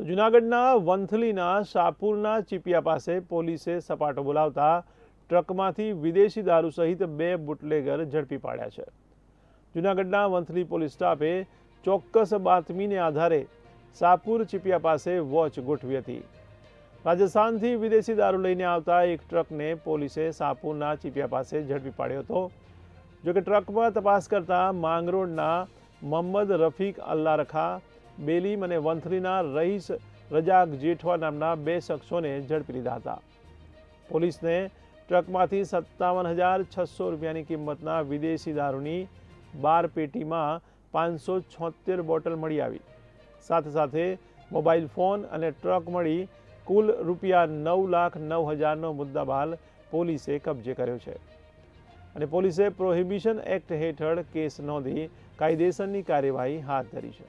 તો જૂનાગઢના વંથલીના શાહપુરના ચીપિયા પાસે પોલીસે સપાટો બોલાવતા ટ્રકમાંથી વિદેશી દારૂ સહિત બે બુટલેગર ઝડપી પાડ્યા છે. જૂનાગઢના વંથલી પોલીસ સ્ટાફે ચોક્કસ બાતમીને આધારે શાહપુર ચીપિયા પાસે વોચ ગોઠવી હતી. રાજસ્થાનથી વિદેશી દારૂ લઈને આવતા એક ટ્રકને પોલીસે શાહપુરના ચીપિયા પાસે ઝડપી પાડ્યો હતો. જોકે ટ્રકમાં તપાસ કરતા માંગરોળના મોહમ્મદ રફીક અલ્લા રખા બેલીમ અને વંથલીના રહીસ રજાક જેઠવા નામના બે શખ્સોને ઝડપી લીધા હતા. પોલીસને ટ્રકમાંથી સત્તાવન હજાર છસો રૂપિયાની કિંમતના વિદેશી દારૂની બાર પેટીમાં પાંચસો છોતેર બોટલ મળી આવી. સાથે સાથે મોબાઈલ ફોન અને ટ્રક મળી કુલ રૂપિયા નવ લાખ નવ હજારનો મુદ્દામાલ પોલીસે કબજે કર્યો છે. અને પોલીસે પ્રોહિબિશન એક્ટ હેઠળ કેસ નોંધી કાયદેસરની કાર્યવાહી હાથ ધરી છે.